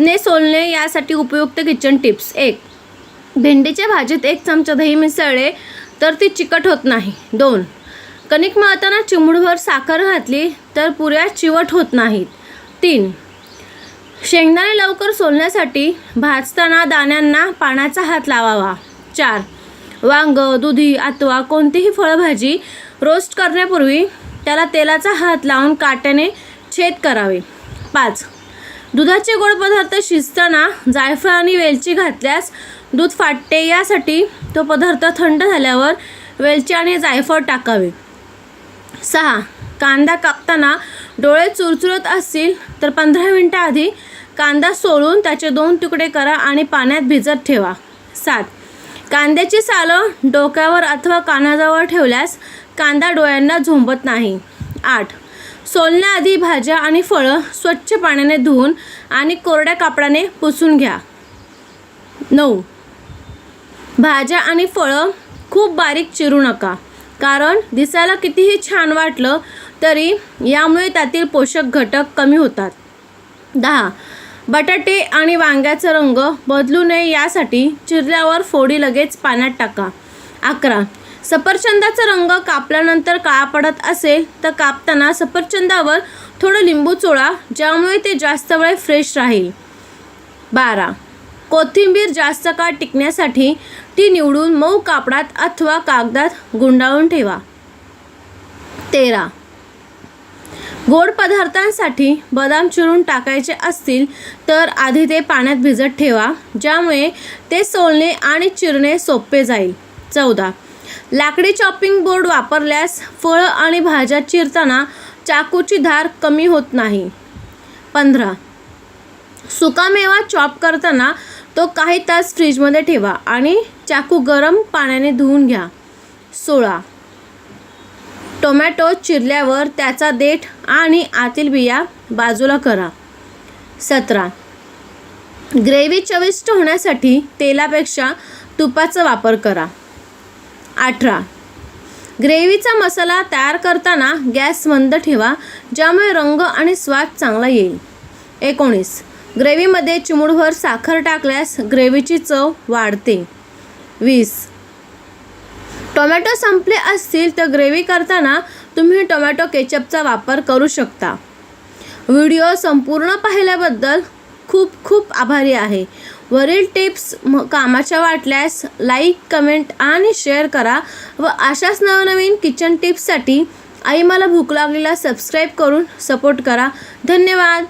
ने सोलणे यासाठी उपयुक्त किचन टिप्स एक भेंडीच्या भाजीत एक चमचा दही मिसळले तर ती चिकट होत नाही. दोन कणिक मळताना चिमुडभर साखर घातली तर पुऱ्या चिवट होत नाहीत. तीन शेंगदाणे लवकर सोलण्यासाठी भाजताना दाण्यांना पाण्याचा हात लावावा. चार वांग दुधी अथवा कोणतीही फळभाजी रोस्ट करण्यापूर्वी त्याला तेलाचा हात लावून काट्याने छेद करावे. पाच दुधाचे गोड पदार्थ शिजताना जायफळ आणि वेलची घातल्यास दूध फाटते. यासाठी तो पदार्थ थंड झाल्यावर वेलची आणि जायफळ टाकावे. सहा. कांदा कापताना डोळे चुरचुरत असतील तर पंधरा मिनटं आधी कांदा सोलून त्याचे दोन तुकडे करा आणि पाण्यात भिजत ठेवा. सात. कांद्याची सालं डोक्यावर अथवा कानाजवळ ठेवल्यास कांदा डोळ्यांना झोंबत नाही. आठ. सोलण्याआधी भाज्या आणि फळं स्वच्छ पाण्याने धुवून आणि कोरड्या कापडाने पुसून घ्या. नऊ. भाज्या आणि फळं खूप बारीक चिरू नका कारण दिसायला कितीही छान वाटलं तरी यामुळे त्यातील पोषक घटक कमी होतात. दहा. बटाटे आणि वांग्याचा रंग बदलू नये यासाठी चिरल्यावर फोडी लगेच पाण्यात टाका. अकरा. सफरचंदाचा रंग कापल्यानंतर काळा पडत असेल तर कापताना सफरचंदावर थोडं लिंबू चोळा ज्यामुळे ते जास्त वेळ फ्रेश राहील. बारा. कोथिंबीर जास्त काळ टिकण्यासाठी ती निवडून मऊ कापडात अथवा कागदात गुंडाळून ठेवा. तेरा. गोड पदार्थांसाठी बदाम चिरून टाकायचे असतील तर आधी ते पाण्यात भिजत ठेवा ज्यामुळे ते सोलणे आणि चिरणे सोपे जाईल. चौदा. लाकडी चॉपिंग बोर्ड वापरल्यास फळं आणि भाज्या चिरताना चाकूची धार कमी होत नाही. पंधरा. सुकामेवा चॉप करताना तो काही तास फ्रीजमध्ये ठेवा आणि चाकू गरम पाण्याने धुवून घ्या. सोळा. टोमॅटो चिरल्यावर त्याचा देठ आणि आतील बिया बाजूला करा. सतरा. ग्रेव्ही चविष्ट होण्यासाठी तेलापेक्षा तुपाचा वापर करा. अठरा. ग्रेव्हीचा मसाला तयार करताना गॅस मंद ठेवा ज्यामुळे रंग आणि स्वाद चांगला येईल. एकोणीस. ग्रेव्हीमध्ये चिमुडभर साखर टाकल्यास ग्रेव्हीची चव वाढते. वीस. टोमॅटो संपले असतील तर ग्रेव्ही करताना तुम्ही टोमॅटो केचपचा वापर करू शकता. व्हिडिओ संपूर्ण पाहिल्याबद्दल खूप खूप आभारी आहे. वरील टिप्स म कामाच्या वाटल्यास लाईक कमेंट आणि शेअर करा व अशाच नवनवीन किचन टिप्ससाठी आई मला भूक लागलेला सबस्क्राईब करून सपोर्ट करा. धन्यवाद.